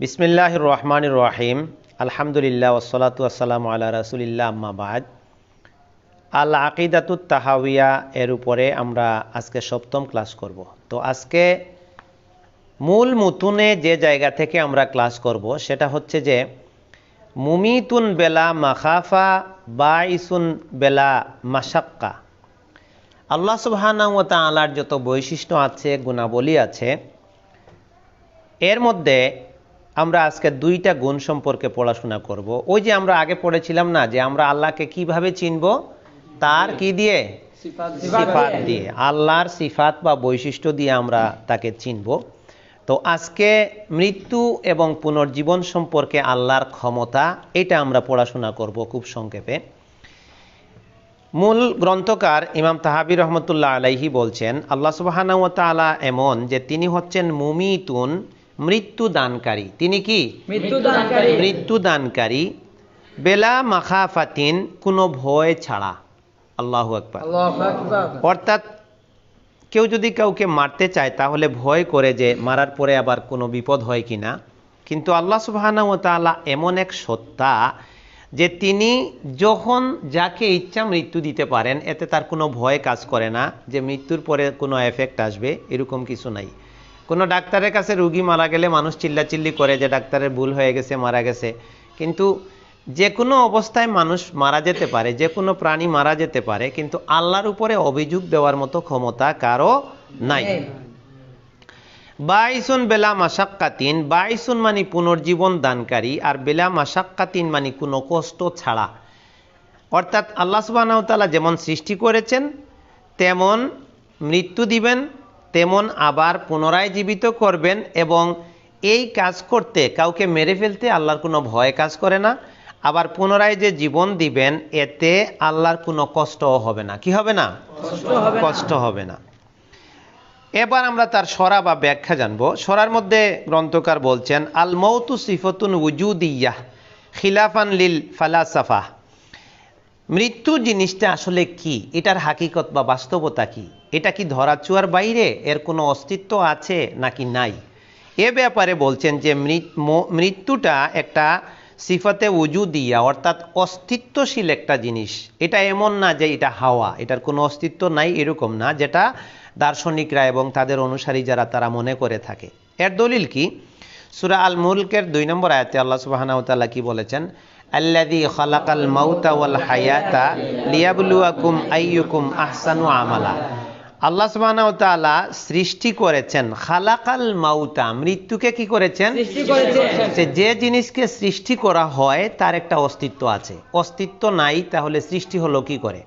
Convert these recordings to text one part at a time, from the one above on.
বিসমিল্লাহ রহমান রহিম আলহামদুলিল্লাহ ওসলাতু আসসালামু আল্লাহ রাসুলিল্লাহ আম্মাবাদ আল আকিদাতুত তাহাউিয়া এর উপরে আমরা আজকে সপ্তম ক্লাস করব। তো আজকে মূল মুতুনে যে জায়গা থেকে আমরা ক্লাস করব সেটা হচ্ছে যে মুমিতুন বেলা মাখাফা বা ইসুন বেলা মাসাক্কা আল্লাহ সুবহানাহু আলার যত বৈশিষ্ট্য আছে, গুণাবলী আছে, এর মধ্যে আমরা আজকে দুইটা গুণ সম্পর্কে পড়াশোনা করব। ওই যে আমরা আগে পড়েছিলাম না যে আমরা আল্লাহকে কীভাবে চিনব? তার কি দিয়ে? সিফাত দিয়ে। আল্লাহর সিফাত বা বৈশিষ্ট্য দিয়ে আমরা তাকে চিনব। তো আজকে মৃত্যু এবং পুনর্জীবন সম্পর্কে আল্লাহর ক্ষমতা এটা আমরা পড়াশোনা করব খুব সংক্ষেপে। মূল গ্রন্থকার ইমাম তাহাবি রহমতুল্লাহ আলাইহি বলছেন আল্লাহ সুবাহানাউ তাআলা এমন যে তিনি হচ্ছেন মুমিতুন মৃত্যু দানকারী তিনি কি? মৃত্যুদানকারী। মৃত্যু দানকারী বেলা মাখাফাতিন কোনো ভয় ছাড়া। আল্লাহ আকবার। অর্থাৎ কেউ যদি কাউকে মারতে চায় তাহলে ভয় করে যে মারার পরে আবার কোনো বিপদ হয় কিনা কিন্তু আল্লাহ সুবাহানা ও তাআলা এমন এক সত্তা যে তিনি যখন যাকে ইচ্ছা মৃত্যু দিতে পারেন এতে তার কোনো ভয় কাজ করে না যে মৃত্যুর পরে কোনো এফেক্ট আসবে এরকম কিছু নাই। কোনো ডাক্তারের কাছে রুগী মারা গেলে মানুষ চিল্লাচিল্লি করে যে ডাক্তারের ভুল হয়ে গেছে, মারা গেছে। কিন্তু যে কোনো অবস্থায় মানুষ মারা যেতে পারে যে কোনো প্রাণী মারা যেতে পারে, কিন্তু আল্লাহর উপরে অভিযোগ দেওয়ার মতো ক্ষমতা কারও নাই। বাইসুন বেলা মাসাক্কাতিন বাইসুন মানে পুনর্জীবন দানকারী, আর বেলা মাসাক্কাতিন মানে কোনো কষ্ট ছাড়া। অর্থাৎ আল্লাহ তাআলা যেমন সৃষ্টি করেছেন, তেমন মৃত্যু দিবেন তেমন আবার পুনরায় জীবিত করবেন এবং এই কাজ করতে কাউকে মেরে ফেলতে আল্লাহর কোনো ভয় কাজ করে না। আবার পুনরায় যে জীবন দিবেন, এতে আল্লাহর কোনো কষ্টও হবে না। কি হবে না? কষ্ট হবে না। এবার আমরা তার সরা বা ব্যাখ্যা জানব। সরার মধ্যে গ্রন্থকার বলছেন, আল মৌতু সিফতুন উজুদিয়াহ খিলাফান লিল ফালাসাফা মৃত্যু জিনিসটা আসলে কি? এটার হাকিকত বা বাস্তবতা কি? এটা কি ধরাচুয়ার বাইরে? এর কোনো অস্তিত্ব আছে নাকি নাই? এ ব্যাপারে বলছেন যে মৃত্যুটা একটা সিফাতে উজু দিয়া, অর্থাৎ অস্তিত্বশীল একটা জিনিস। এটা এমন না যে এটা হাওয়া। এটার কোনো অস্তিত্ব নাই, এরকম না, যেটা দার্শনিকরা এবং তাদের অনুসারী যারা, তারা মনে করে থাকে। এর দলিল কি? সুরা আল মুলকের দুই নম্বর আয়াতে আল্লাহ ওয়া কি বলেছেন? আল্লাযী খালাকাল মাউতা ওয়াল হায়াতা লিয়াবলুয়াকুম আইয়ুকুম আহসানু আমালা। আল্লাহ সুবহানাহু ওয়া তাআলা সৃষ্টি করেছেন খালাকাল মাউতা মৃত্যুকে কি করেছেন? সৃষ্টি করেছেন। যে যে জিনিসকে সৃষ্টি করা হয় তার একটা অস্তিত্ব আছে। অস্তিত্ব নাই তাহলে সৃষ্টি হলো কি করে?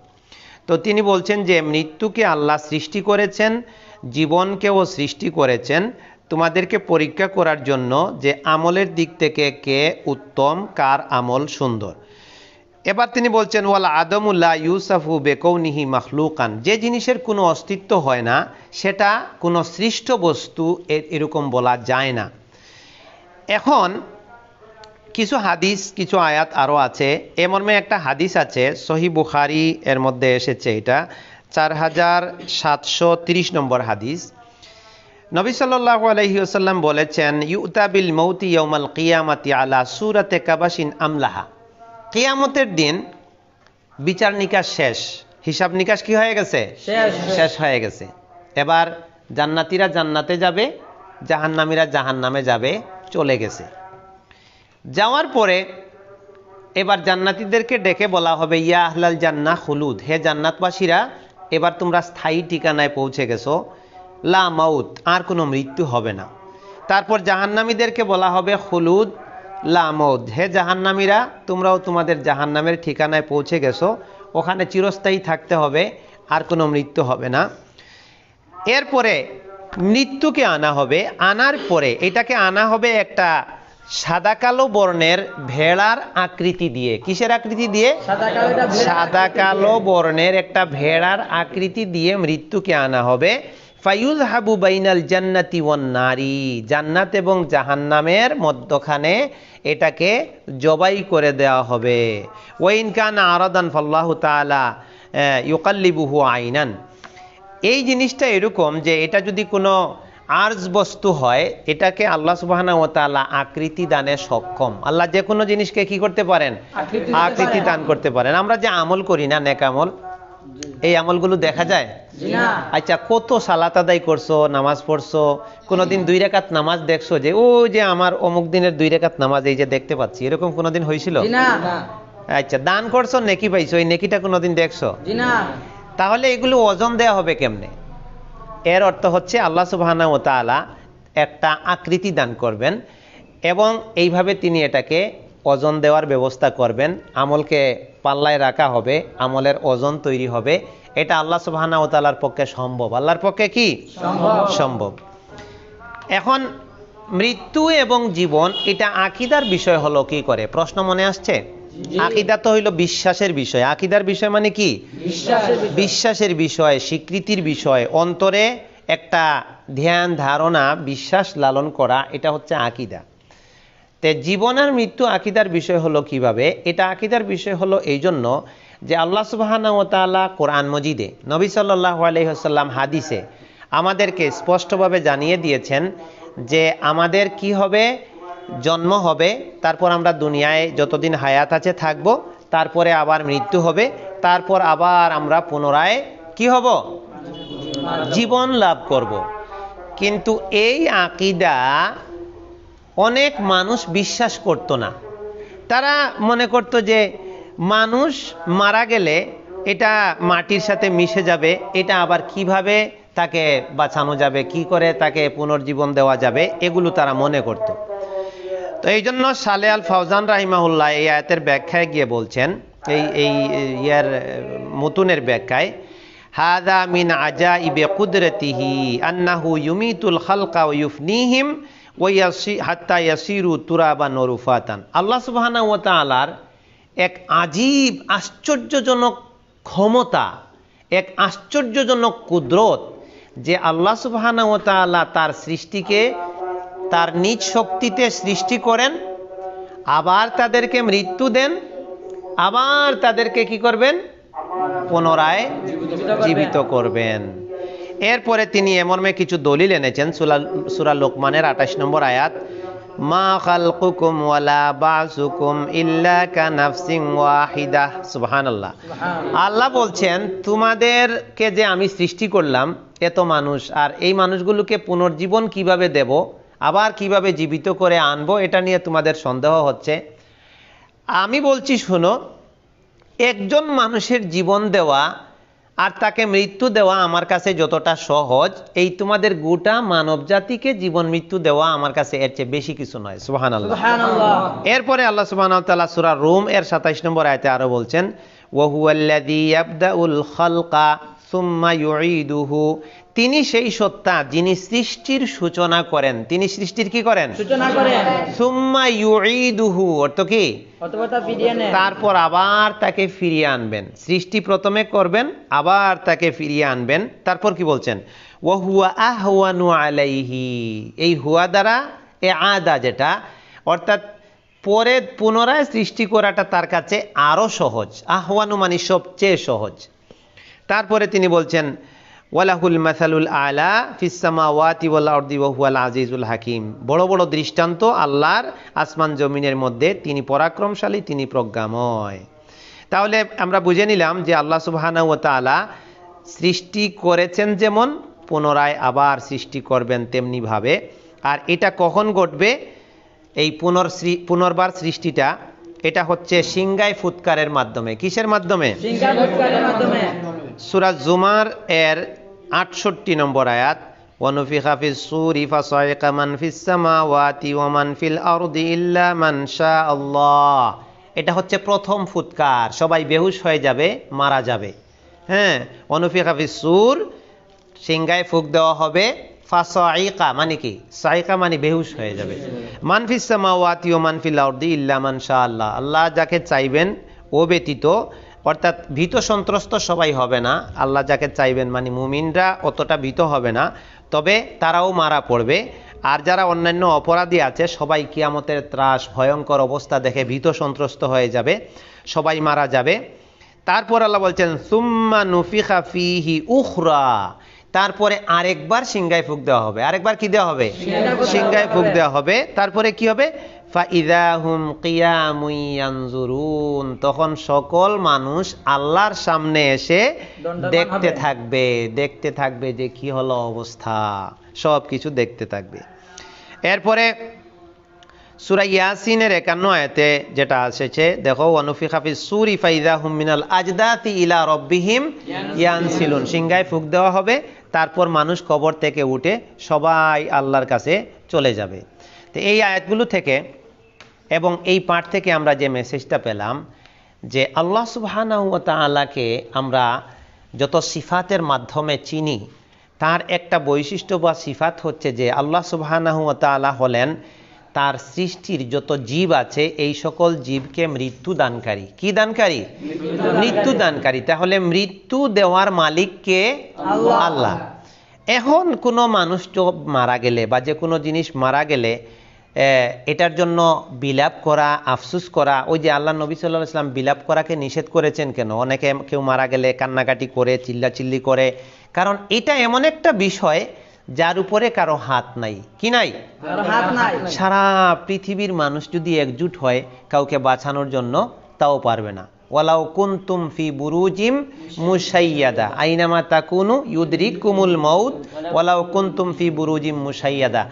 তো তিনি বলছেন যে মৃত্যুকে আল্লাহ সৃষ্টি করেছেন জীবনকেও সৃষ্টি করেছেন তোমাদেরকে পরীক্ষা করার জন্য যে আমলের দিক থেকে কে উত্তম, কার আমল সুন্দর। এবার তিনি বলছেন, ওয়াল আদমুল্লাহ ইউসাফু বেকৌনিহি মাখলুকান। যে জিনিসের কোনো অস্তিত্ব হয় না, সেটা কোনো সৃষ্ট বস্তু এরকম বলা যায় না। এখন কিছু হাদিস, কিছু আয়াত আরও আছে। এ মর্মে একটা হাদিস আছে, সহি বুখারি এর মধ্যে এসেছে এটা। চার হাজার সাতশো তিরিশ নম্বর হাদিস। নবী সাল্লাল্লাহু আলাইহি ওয়াসাল্লাম বলেছেন ইউতাবিল মৌতি ইয়ৌমাল কিয়ামাতি আলা সুরাতে কাবাসিন আমলাহা। কিয়ামতের দিন বিচার নিকাশ শেষ। হিসাব নিকাশ কি হয়ে গেছে? শেষ। হয়ে গেছে। এবার জান্নাতীরা জান্নাতে যাবে জাহান্নামীরা জাহান্নামে যাবে চলে গেছে। যাওয়ার পরে এবার জান্নাতীদেরকে ডেকে বলা হবে ইয়া আহলাল জান্না খুলুদ হে জান্নাতবাসীরা এবার তোমরা স্থায়ী ঠিকানায় পৌঁছে গেছো। লা মাউত আর কোনো মৃত্যু হবে না। তারপর জাহান্নামীদেরকে বলা হবে খুলুদ লা মৌত হে জাহান্নামীরা তোমরাও তোমাদের জাহান্নামের ঠিকানায় পৌঁছে গেছো ওখানে চিরস্থায়ী থাকতে হবে আর কোনো মৃত্যু হবে না। এরপরে মৃত্যুকে আনা হবে। আনার পরে এটাকে আনা হবে একটা সাদা কালো বর্ণের ভেড়ার আকৃতি দিয়ে। কিসের আকৃতি দিয়ে। সাদা কালো বর্ণের একটা ভেড়ার আকৃতি দিয়ে মৃত্যুকে আনা হবে। ফায়ুজ হাবু বাইনাল জান্নাতি ওয়ান নারী। জান্নাত এবং জাহান্নামের মধ্যখানে এটাকে জবাই করে দেওয়া হবে। ওয়াইন কান আরাদান ফাল্লাহু তাআলা ইউকাল্লিবুহু আইনান। এই জিনিসটা এরকম যে এটা যদি কোনো আর্জ বস্তু হয় এটাকে আল্লাহ সুবাহানা ও তাআলা আকৃতি দানে সক্ষম। আল্লাহ যে কোনো জিনিসকে কি করতে পারেন? আকৃতি। দান করতে পারেন। আমরা যে আমল করি না নেক আমল এই আমলগুলো দেখা যায়? আচ্ছা কত সালাত আদায় করছ নামাজ পড়ছো? কোনোদিন দুই রেখাত নামাজ দেখছ যে ও যে আমার অমুক দিনের দুই রেখাত নামাজ এই যে দেখতে পাচ্ছি। এরকম কোনোদিন হয়েছিল? আচ্ছা দান করছ নেকি পাইছো এই নেকিটা কোনোদিন দেখছ? তাহলে এগুলো ওজন দেয়া হবে কেমনে? এর অর্থ হচ্ছে আল্লাহ সুবহানাহু ওয়া তাআলা একটা আকৃতি দান করবেন এবং এইভাবে তিনি এটাকে ওজন দেওয়ার ব্যবস্থা করবেন আমলকে পাল্লায় রাখা হবে আমলের ওজন তৈরি হবে। এটা আল্লাহ সুবহানাহু ওয়া তাআলার পক্ষে সম্ভব। আল্লাহর পক্ষে কি? সম্ভব। এখন মৃত্যু এবং জীবন এটা আকিদার বিষয় হলো কি করে? প্রশ্ন মনে আসছে। আকিদা তো হইল বিশ্বাসের বিষয়। আকিদার বিষয় মানে কি। বিশ্বাসের বিষয় স্বীকৃতির বিষয়। অন্তরে একটা ধ্যান ধারণা বিশ্বাস লালন করা এটা হচ্ছে আকিদা। তে জীবন আর মৃত্যু আকিদার বিষয় হলো কীভাবে? এটা আকিদার বিষয় হলো এই জন্য যে আল্লাহ সুবাহানা ও তাআলা কোরআন মজিদে, নবী সাল্লাহ আলহিহাল্লাম হাদিসে আমাদেরকে স্পষ্টভাবে জানিয়ে দিয়েছেন যে আমাদের কি হবে? জন্ম হবে, তারপর আমরা দুনিয়ায় যতদিন হায়াত আছে থাকব, তারপরে আবার মৃত্যু হবে, তারপর আবার আমরা পুনরায় কি হব? জীবন লাভ করব। কিন্তু এই আকিদা অনেক মানুষ বিশ্বাস করত না। তারা মনে করত যে, মানুষ মারা গেলে এটা মাটির সাথে মিশে যাবে, এটা আবার কীভাবে তাকে বাঁচানো যাবে, কি করে তাকে পুনর্জীবন দেওয়া যাবে, এগুলো তারা মনে করত। তো এই জন্য সালে আল ফাউজান রাহিমাহুল্লাহ এই আয়াতের ব্যাখ্যায় গিয়ে বলছেন, এই এই, ইয়ার মুতুনের ব্যাখ্যায়, হাদা মিন আজা ইবে কুদরতিহি আন্নাহু ইউমিতুল খালকা ইউফনিহিম ওয়াসি হাত্তা ইয়াসিরু তুরাবা নরুফাতান। আল্লাহ তাআলার এক আজীব আশ্চর্যজনক ক্ষমতা, এক আশ্চর্যজনক কুদরত যে আল্লাহ তাআলা তার সৃষ্টিকে, তার নিজ শক্তিতে সৃষ্টি করেন, আবার তাদেরকে মৃত্যু দেন, আবার তাদেরকে কি করবেন? পুনরায় জীবিত করবেন। এরপরে তিনি এমর্মে কিছু দলিল এনেছেন সুরা লোকমানের আঠাশ নম্বর আয়াত মা খালকুকুম ওয়ালা বাসুকুম ইল্লা কানাফসিন ওয়াহিদা। সুবহানাল্লাহ। আল্লাহ বলছেন তোমাদেরকে যে আমি সৃষ্টি করলাম এত মানুষ আর এই মানুষগুলোকে পুনর্জীবন কীভাবে দেব আবার কীভাবে জীবিত করে আনব এটা নিয়ে তোমাদের সন্দেহ হচ্ছে? আমি বলছি শোনো একজন মানুষের জীবন দেওয়া আর তাকে মৃত্যু দেওয়া আমার কাছে যতটা সহজ এই তোমাদের গোটা মানব জাতিকে জীবন মৃত্যু দেওয়া আমার কাছে এর চেয়ে বেশি কিছু নয় সুহান আল্লাহ। এরপরে আল্লাহ সুবাহ তাল্লাহ সুরা রুম এর 27 নম্বর আয়তে আরও বলছেন ওয়া হুয়াল্লাযী ইয়াবদাউল খালকা সুম্মা ইউঈদুহু তিনি সেই সত্তা যিনি সৃষ্টির সূচনা করেন। তিনি সৃষ্টির কি করেন? সূচনা করেন। সুম্মা ইউঈদুহু অর্থ কি? তারপর আবার তাকে ফিরিয়ে আনবেন। সৃষ্টি প্রথমে করবেন আবার তাকে ফিরিয়ে আনবেন। তারপর কি বলছেন? ও হুয়া আহওয়ানু আলাইহি এই হুয়া দ্বারা এ আদা যেটা অর্থাৎ পরে পুনরায় সৃষ্টি করাটা তার কাছে আরও সহজ। আহওয়ানু মানে সবচেয়ে সহজ। তারপরে তিনি বলছেন ওয়ালাহুল মাসালুল আলা ফিসামাওয়াতি ওয়াল আরদি ওয়া হুয়াল আজিজুল হাকিম। বড় বড় দৃষ্টান্ত আল্লাহর আসমান জমিনের মধ্যে তিনি পরাক্রমশালী তিনি প্রজ্ঞাময়। তাহলে আমরা বুঝে নিলাম যে আল্লাহ সুবহানাহু ওয়া তাআলা সৃষ্টি করেছেন যেমন পুনরায় আবার সৃষ্টি করবেন তেমনি ভাবে আর এটা কখন ঘটবে? এই পুনর পুনর্বার সৃষ্টিটা এটা হচ্ছে সিংগাই ফুৎকারের মাধ্যমে। কিসের মাধ্যমে? সিংহা ভোটকারের মাধ্যমে। সুরা জুমার এর আটষট্টি নম্বর আয়াত, ওয়ানুফিখা ফিস সূরি ফাসাইকা মান ফিস সামাওয়াতি ওয়া মান ফিল আরদি ইল্লা মান শা আল্লাহ এটা হচ্ছে প্রথম ফুৎকার, সবাই বেহুশ হয়ে যাবে, মারা যাবে। হ্যাঁ অনুফিখা ফিস সুর সিংগায় ফুক দেওয়া হবে ফাসাইকা মানে কি? সাইকা মানে বেহুশ হয়ে যাবে। মানফিস সামাওয়াতি ও মানফিল আরদি ইল্লা মান শা আল্লাহ আল্লাহ যাকে চাইবেন ও ব্যতীত অর্থাৎ ভীত সন্ত্রস্ত সবাই হবে না আল্লাহ যাকে চাইবেন মানে মুমিনরা অতটা ভীত হবে না তবে তারাও মারা পড়বে। আর যারা অন্যান্য অপরাধী আছে সবাই কিয়ামতের ত্রাস ভয়ঙ্কর অবস্থা দেখে ভীত সন্ত্রস্ত হয়ে যাবে সবাই মারা যাবে। তারপর আল্লাহ বলছেন সুম্মা নুফিখা ফিহি উখরা। তারপরে আরেকবার সিংগায় ফুক দেওয়া হবে। আরেকবার কি দেওয়া হবে? সিংগায় ফুক দেওয়া হবে। তারপরে কি হবে? তখন সকল মানুষ আল্লাহর সামনে এসে দেখতে থাকবে দেখতে থাকবে যে কি হলো অবস্থা। সব কিছু দেখতে থাকবে। এরপরে সুরা ইয়াসিনের একান্ন আয়াতে যেটা এসেছে দেখো অনুফি হাফিজ সুরি ফাইদা হুম মিনাল আজদাতি ইলা রব্বিহিম ইয়ানসিলুন। সিংগায় ফুক দেওয়া হবে তারপর মানুষ কবর থেকে উঠে সবাই আল্লাহর কাছে চলে যাবে। তো এই আয়াতগুলো থেকে এবং এই পাঠ থেকে আমরা যে মেসেজটা পেলাম যে আল্লাহ সুবহানাহু ওয়া তাআলাকে আমরা যত সিফাতের মাধ্যমে চিনি তার একটা বৈশিষ্ট্য বা সিফাত হচ্ছে যে আল্লাহ সুবহানাহু ওয়া তাআলা হলেন তার সৃষ্টির যত জীব আছে এই সকল জীবকে মৃত্যু দানকারী। কি দানকারী? মৃত্যু দানকারী। তাহলে মৃত্যু দেওয়ার মালিককে আল্লাহ। আল্লাহ। এখন কোনো মানুষ তো মারা গেলে বা যে কোনো জিনিস মারা গেলে এটার জন্য বিলাপ করা আফসুস করা ওই যে আল্লাহ নবী সাল্লাহ ইসলাম বিলাপ করাকে নিষেধ করেছেন কেন? অনেকে কেউ মারা গেলে কান্নাকাটি করে চিল্লাচিল্লি করে। কারণ এটা এমন একটা বিষয় যার উপরে কারও হাত নাই। কি নাই? হাত নাই। সারা পৃথিবীর মানুষ যদি একজুট হয় কাউকে বাঁচানোর জন্য তাও পারবে না। ওয়ালাউ কুনতুম ফি বুরুজিম মুসাইয়াদা আইনামা তাকুনু ইউদরিকুমুল মাউত। ওয়ালাউ কুনতুম ফি বুরুজিম মুসাইয়াদা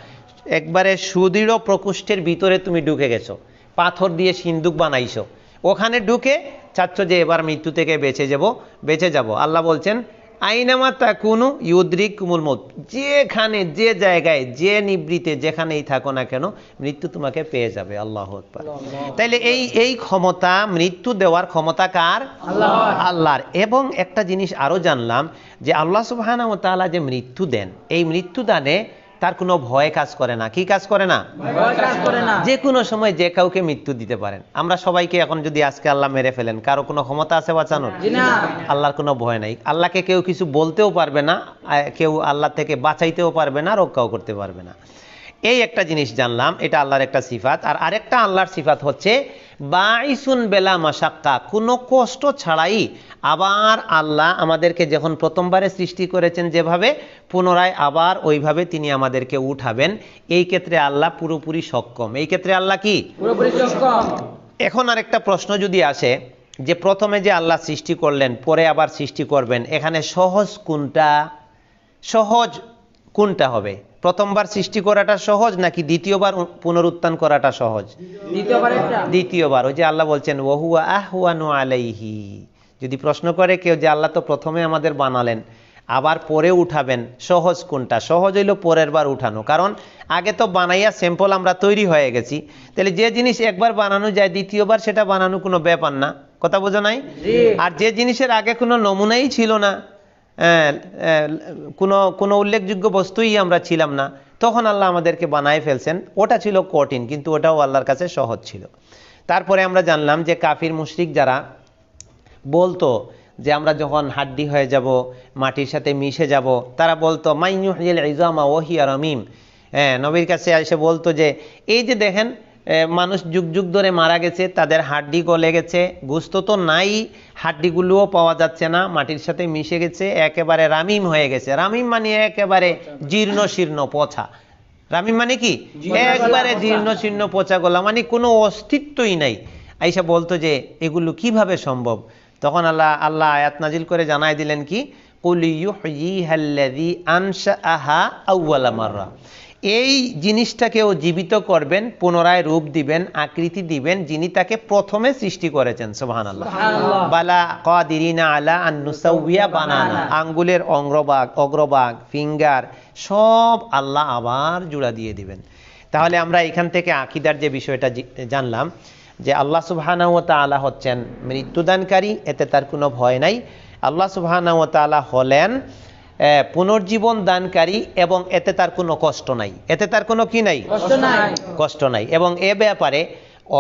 একবারে সুদৃঢ় প্রকোষ্ঠের ভিতরে তুমি ঢুকে গেছো। পাথর দিয়ে সিন্দুক বানাইছো। ওখানে ঢুকে চাচ্ছ যে এবার মৃত্যু থেকে বেঁচে যাব বেঁচে যাব। আল্লাহ বলছেন আইনামা তাকুনু ইউদ্রিক কুমুল মত। যেখানে যে জায়গায় যে নিবৃতে যেখানেই থাকো না কেন মৃত্যু তোমাকে পেয়ে যাবে। আল্লাহ তাইলে এই এই ক্ষমতা মৃত্যু দেওয়ার ক্ষমতা কার? আল্লাহর। আল্লাহর। এবং একটা জিনিস আরও জানলাম যে আল্লাহ সুবহানাহু ওয়া তাআলা যে মৃত্যু দেন এই মৃত্যু দানে তার কোনো ভয় কাজ করে না। কি কাজ করে না? ভয় কাজ করে না। যে কোনো সময় যে কাউকে মৃত্যু দিতে পারেন। আমরা সবাইকে এখন যদি আজকে আল্লাহ মেরে ফেলেন কারও কোনো ক্ষমতা আছে বাঁচানোর? আল্লাহর কোনো ভয় নাই। আল্লাহকে কেউ কিছু বলতেও পারবে না কেউ আল্লাহ থেকে বাঁচাইতেও পারবে না রক্ষাও করতে পারবে না। এই একটা জিনিস জানলাম এটা আল্লাহর একটা সিফাত আর আরেকটা আল্লাহর সিফাত হচ্ছে বাইসুন বেলা মাসাক্কা কোনো কষ্ট ছাড়াই আবার আল্লাহ আমাদেরকে যখন প্রথমবারে সৃষ্টি করেছেন যেভাবে পুনরায় আবার ওইভাবে তিনি আমাদেরকে উঠাবেন। এই ক্ষেত্রে আল্লাহ পুরোপুরি সক্ষম। এই ক্ষেত্রে আল্লাহ কি? এখন আরেকটা প্রশ্ন যদি আসে যে প্রথমে যে আল্লাহ সৃষ্টি করলেন পরে আবার সৃষ্টি করবেন এখানে সহজ কোনটা? সহজ কোনটা হবে? প্রথমবার সৃষ্টি করাটা সহজ নাকি দ্বিতীয়বার পুনরুত্থান করাটা সহজ? দ্বিতীয়বার দ্বিতীয়বার ওই যে আল্লাহ বলছেন ওহুয়া আহওয়ানু আলাইহি। যদি প্রশ্ন করে কেউ যে আল্লাহ তো প্রথমে আমাদের বানালেন আবার পরে উঠাবেন সহজ কোনটা? সহজ হইল পরের বার উঠানো। কারণ আগে তো বানাইয়া স্যাম্পল আমরা তৈরি হয়ে গেছি। তাহলে যে জিনিস একবার বানানো যায় দ্বিতীয়বার সেটা বানানো কোনো ব্যাপার না। কথা বোঝা নাই? আর যে জিনিসের আগে কোনো নমুনাই ছিল না। কোনো কোনো উল্লেখযোগ্য বস্তুই আমরা ছিলাম না। তখন আল্লাহ আমাদেরকে বানায় ফেলছেন। ওটা ছিল কঠিন, কিন্তু ওটাও আল্লাহর কাছে সহজ ছিল। তারপরে আমরা জানলাম যে কাফির, মুশরিক যারা, বলতো যে আমরা যখন হাড্ডি হয়ে যাব, মাটির সাথে মিশে যাব, তারা বলতো মাইনুহিল ইজামা ওহিয়া রমিম। হ্যাঁ নবীর কাছে এসে বলতো যে, এই যে দেখেন মানুষ যুগ যুগ ধরে মারা গেছে তাদের হাড্ডি গলে গেছে। গুস্ত তো নাই হাড্ডিগুলোও পাওয়া যাচ্ছে না মাটির সাথে মিশে গেছে একেবারে রামিম হয়ে গেছে। রামিম মানে একেবারে জীর্ণ শীর্ণ পচা। রামিম মানে কি? একবারে জীর্ণ শীর্ণ পচা গলা মানে কোনো অস্তিত্বই নাই। আইসা বলতো যে এগুলো কীভাবে সম্ভব? তখন আল্লাহ আল্লাহ আয়াত নাজিল করে জানাই দিলেন কি? কুল ইউহয়িহাল্লাযী আনশাআহা আউওয়ালা মাররা। এই জিনিসটাকেও জীবিত করবেন পুনরায় রূপ দিবেন আকৃতি দিবেন যিনি তাকে প্রথমে সৃষ্টি করেছেন সুবহানাল্লাহ। বালা কাদিরিনা আলা আন নুসাউইয়া বানানা। আঙ্গুলের অগ্রভাগ অগ্রভাগ ফিঙ্গার সব আল্লাহ আবার জুড়া দিয়ে দিবেন। তাহলে আমরা এখান থেকে আকিদার যে বিষয়টা জানলাম যে আল্লাহ সুবহানাহু তাআলা হচ্ছেন মৃত্যুদানকারী এতে তার কোনো ভয় নাই। আল্লাহ সুবহানাহু তাআলা হলেন পুনর্জীবন দানকারী এবং এতে তার কোনো কষ্ট নাই। এতে তার কোনো কি নাই। কষ্ট নাই। এবং এ ব্যাপারে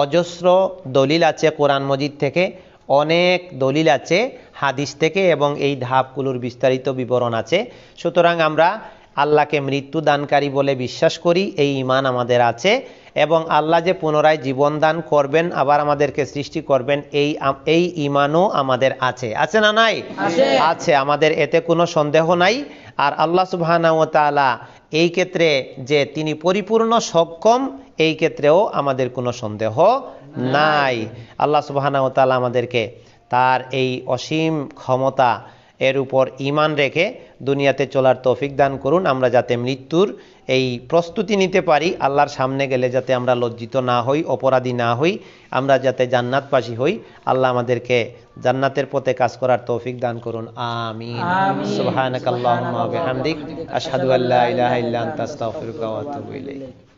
অজস্র দলিল আছে কোরআন মজিদ থেকে অনেক দলিল আছে হাদিস থেকে এবং এই ধাপগুলোর বিস্তারিত বিবরণ আছে। সুতরাং আমরা আল্লাহকে মৃত্যু দানকারী বলে বিশ্বাস করি এই ইমান আমাদের আছে এবং আল্লাহ যে পুনরায় জীবন দান করবেন আবার আমাদেরকে সৃষ্টি করবেন এই এই ইমানও আমাদের আছে। আছে না নাই? আছে। আমাদের এতে কোনো সন্দেহ নাই। আর আল্লাহ তাআলা এই ক্ষেত্রে যে তিনি পরিপূর্ণ সক্ষম এই ক্ষেত্রেও আমাদের কোনো সন্দেহ নাই। আল্লাহ তাআলা আমাদেরকে তার এই অসীম ক্ষমতা এর উপর ইমান রেখে দুনিয়াতে চলার তৌফিক দান করুন। আমরা যাতে মৃত্যুর এই প্রস্তুতি নিতে পারি আল্লাহর সামনে গেলে যাতে আমরা লজ্জিত না হই অপরাধী না হই আমরা যাতে জান্নাতবাসী হই আল্লাহ আমাদেরকে জান্নাতের পথে কাজ করার তৌফিক দান করুন। আমিন। আমিন। সুবহানাকাল্লাহুম্মা ওয়া বিহামদিক আশহাদু আল্লা ইলাহা ইল্লা আনতা আস্তাগফিরুকা ওয়া আতুবু ইলাইক।